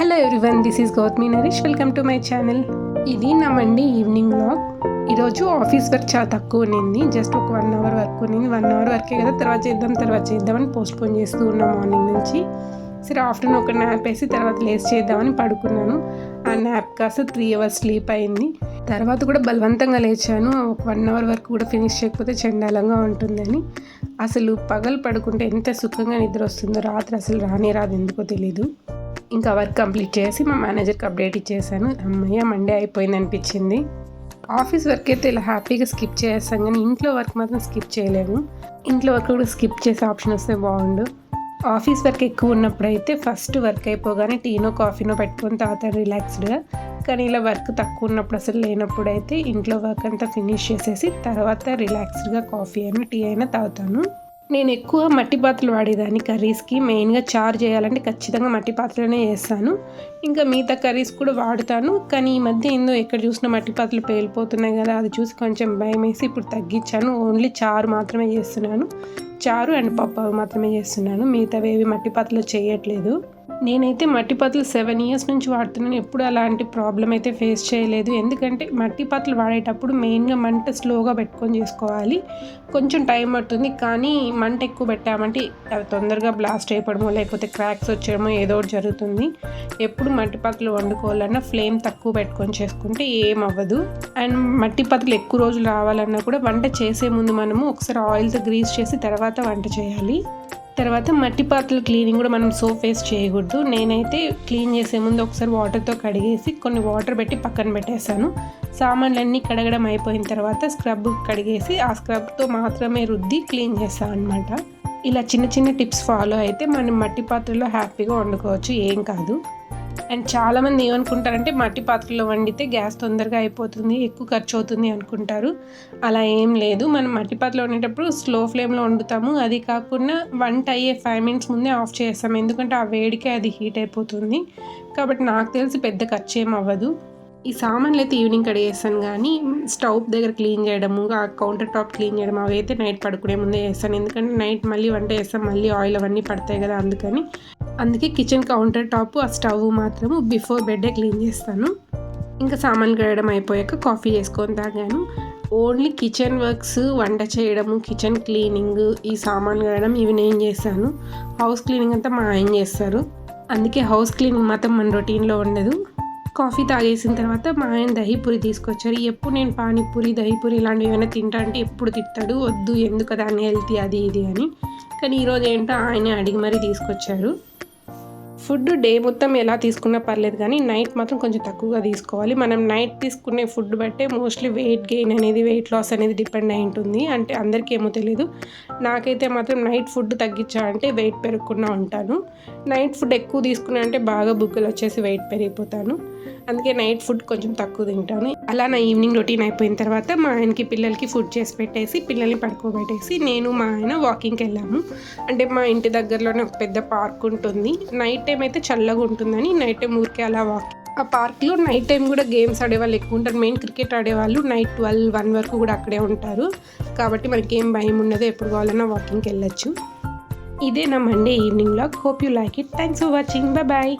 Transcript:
Hello everyone this is Gautami Naresh welcome to my channel ఇది నా evening vlog ఈరోజు office work చాలా తక్కువ ఉన్నింది. జస్ట్ ఒక వన్ అవర్ వర్క్ ఉన్నింది. వన్ అవర్ వర్కే కదా తర్వాత చేద్దాం తర్వాత చేద్దామని పోస్ట్ పోన్ చేస్తూ ఉన్నాం మార్నింగ్ నుంచి. సరే ఆఫ్టర్నూన్ ఒక న్యాప్ వేసి తర్వాత లేస్ చేద్దామని పడుకున్నాను. ఆ న్యాప్ కాస్త త్రీ అవర్స్ స్లీప్ అయింది. తర్వాత కూడా బలవంతంగా లేచాను. ఒక వన్ అవర్ వరకు కూడా ఫినిష్ చేయకపోతే చండాలంగా ఉంటుందని. అసలు పగలు పడుకుంటే ఎంత సుఖంగా నిద్ర వస్తుందో రాత్రి అసలు రానే రాదు ఎందుకో తెలీదు. ఇంకా వర్క్ కంప్లీట్ చేసి మా మేనేజర్కి అప్డేట్ ఇచ్చేసాను. అమ్మయ్య మండే అయిపోయింది అనిపించింది. ఆఫీస్ వర్క్ అయితే ఇలా హ్యాపీగా స్కిప్ చేస్తాం కానీ ఇంట్లో వర్క్ మాత్రం స్కిప్ చేయలేము. ఇంట్లో వర్క్ కూడా స్కిప్ చేసే ఆప్షన్ వస్తే బాగుండు. ఆఫీస్ వర్క్ ఎక్కువ ఉన్నప్పుడైతే ఫస్ట్ వర్క్ అయిపోగానే టీనో కాఫీనో పెట్టుకొని తాగుతాను రిలాక్స్డ్గా. కానీ ఇలా వర్క్ తక్కువ ఉన్నప్పుడు అసలు లేనప్పుడు అయితే ఇంట్లో వర్క్ అంతా ఫినిష్ చేసేసి తర్వాత రిలాక్స్డ్గా కాఫీ అయినా టీ అయినా తాగుతాను. నేను ఎక్కువ మట్టి పాత్రలు వాడేదాన్ని కర్రీస్కి. మెయిన్గా చారు చేయాలంటే ఖచ్చితంగా మట్టి పాత్రలోనే చేస్తాను. ఇంకా మిగతా కర్రీస్ కూడా వాడుతాను. కానీ ఈ మధ్య ఏందో ఎక్కడ చూసినా మట్టి పాత్రలు పేలిపోతున్నాయి కదా అది చూసి కొంచెం భయం వేసి ఇప్పుడు తగ్గించాను. ఓన్లీ చారు మాత్రమే చేస్తున్నాను. చారు అండ్ పప్పు మాత్రమే చేస్తున్నాను. మిగతావి ఏవి మట్టి పాత్రలు చేయట్లేదు. నేనైతే మట్టి పాత్రలు సెవెన్ ఇయర్స్ నుంచి వాడుతున్నాను. ఎప్పుడు అలాంటి ప్రాబ్లం అయితే ఫేస్ చేయలేదు. ఎందుకంటే మట్టి పాత్రలు వాడేటప్పుడు మెయిన్గా మంట స్లోగా పెట్టుకొని చేసుకోవాలి. కొంచెం టైం పడుతుంది. కానీ మంట ఎక్కువ పెట్టామంటే అవి తొందరగా బ్లాస్ట్ అయిపోవడమో లేకపోతే క్రాక్స్ వచ్చేయడమో ఏదో ఒకటి జరుగుతుంది. ఎప్పుడు మట్టి పాత్రలు వండుకోవాలన్నా ఫ్లేమ్ తక్కువ పెట్టుకొని చేసుకుంటే ఏం అవ్వదు. అండ్ మట్టి పాత్రలు ఎక్కువ రోజులు రావాలన్నా కూడా వంట చేసే ముందు మనము ఒకసారి ఆయిల్తో గ్రీస్ చేసి తర్వాత వంట చేయాలి. తర్వాత మట్టి పాత్రల క్లీనింగ్ కూడా మనం సోప్ వేస్ట్ చేయకూడదు. నేనైతే క్లీన్ చేసే ముందు ఒకసారి వాటర్తో కడిగేసి కొన్ని వాటర్ పెట్టి పక్కన పెట్టేశాను. సామాన్లన్నీ కడగడం అయిపోయిన తర్వాత స్క్రబ్ కడిగేసి ఆ స్క్రబ్తో మాత్రమే రుద్ది క్లీన్ చేస్తాను అనమాట ఇలా చిన్న చిన్న టిప్స్ ఫాలో అయితే మనం మట్టి పాత్రలో హ్యాపీగా వండుకోవచ్చు. ఏం కాదు. అండ్ చాలామంది ఏమనుకుంటారంటే మట్టి పాత్రలో వండితే గ్యాస్ తొందరగా అయిపోతుంది ఎక్కువ ఖర్చు అవుతుంది అనుకుంటారు. అలా ఏం లేదు. మనం మట్టి పాత్రలో వండేటప్పుడు స్లో ఫ్లేమ్లో వండుతాము. అది కాకుండా వంట అయ్యే ఫైవ్ మినిట్స్ ముందే ఆఫ్ చేస్తాం ఎందుకంటే ఆ వేడికే అది హీట్ అయిపోతుంది. కాబట్టి నాకు తెలిసి పెద్ద ఖర్చు ఏం అవ్వదు. ఈ సామాన్లు అయితే ఈవినింగ్ కడిగేస్తాను కానీ స్టవ్ దగ్గర క్లీన్ చేయడము ఆ కౌంటర్ టాప్ క్లీన్ చేయడం అవి అయితే నైట్ పడుకునే ముందే చేస్తాను. ఎందుకంటే నైట్ మళ్ళీ వంట చేస్తాం మళ్ళీ ఆయిల్ అవన్నీ పడతాయి కదా అందుకని. అందుకే కిచెన్ కౌంటర్ టాప్ ఆ స్టవ్ మాత్రము బిఫోర్ బెడ్డే క్లీన్ చేస్తాను. ఇంకా సామాన్లు కడగడం అయిపోయాక కాఫీ చేసుకొని తాగాను. ఓన్లీ కిచెన్ వర్క్స్ వంట చేయడము కిచెన్ క్లీనింగ్ ఈ సామాన్లు కడగడం ఇవి నేను చేస్తాను. హౌస్ క్లీనింగ్ అంతా మా ఆయన చేస్తారు. అందుకే హౌస్ క్లీనింగ్ మాత్రం మన రొటీన్లో ఉండదు. కాఫీ తాగేసిన తర్వాత మా ఆయన దహీపూరి తీసుకొచ్చారు. ఎప్పుడు నేను పానీపూరి దహీపూరి ఇలాంటివి ఏమైనా తింటా అంటే ఎప్పుడు తిట్టాడు. వద్దు ఎందుకు దాన్ని హెల్తీ అది ఇది అని. కానీ ఈరోజు ఏంటో ఆయనే అడిగి మరీ తీసుకొచ్చారు. ఫుడ్ డే మొత్తం ఎలా తీసుకున్నా పర్లేదు కానీ నైట్ మాత్రం కొంచెం తక్కువగా తీసుకోవాలి. మనం నైట్ తీసుకునే ఫుడ్ బట్టే మోస్ట్లీ వెయిట్ గెయిన్ అనేది వెయిట్ లాస్ అనేది డిపెండ్ అయి ఉంటుంది. అంటే అందరికీ ఏమో తెలియదు నాకైతే మాత్రం నైట్ ఫుడ్ తగ్గించా అంటే వెయిట్ పెరగకుండా ఉంటాను. నైట్ ఫుడ్ ఎక్కువ తీసుకున్నా అంటే బాగా బుగ్గలు వచ్చేసి వెయిట్ పెరిగిపోతాను. అందుకే నైట్ ఫుడ్ కొంచెం తక్కువ తింటాను. అలా నా ఈవినింగ్ రొటీన్ అయిపోయిన తర్వాత మా ఆయనకి పిల్లలకి ఫుడ్ చేసి పెట్టేసి పిల్లల్ని పడుకోబెట్టేసి నేను మా ఆయన వాకింగ్కి వెళ్ళాము. అంటే మా ఇంటి దగ్గరలోనే ఒక పెద్ద పార్క్ ఉంటుంది. నైట్ టైం అయితే చల్లగా ఉంటుందని నైట్ టైం ఊరికే అలా వాక్ ఆ పార్క్లో నైట్ టైం కూడా గేమ్స్ ఆడేవాళ్ళు ఎక్కువ ఉంటారు. మెయిన్ క్రికెట్ ఆడేవాళ్ళు నైట్ ట్వెల్వ్ వన్ వరకు కూడా అక్కడే ఉంటారు. కాబట్టి మనకి ఏం భయం ఉండదు. ఎప్పుడు కావాలన్నా వాకింగ్కి వెళ్ళొచ్చు. ఇదే నా Monday evening log hope you like it. Thanks for watching. Bye bye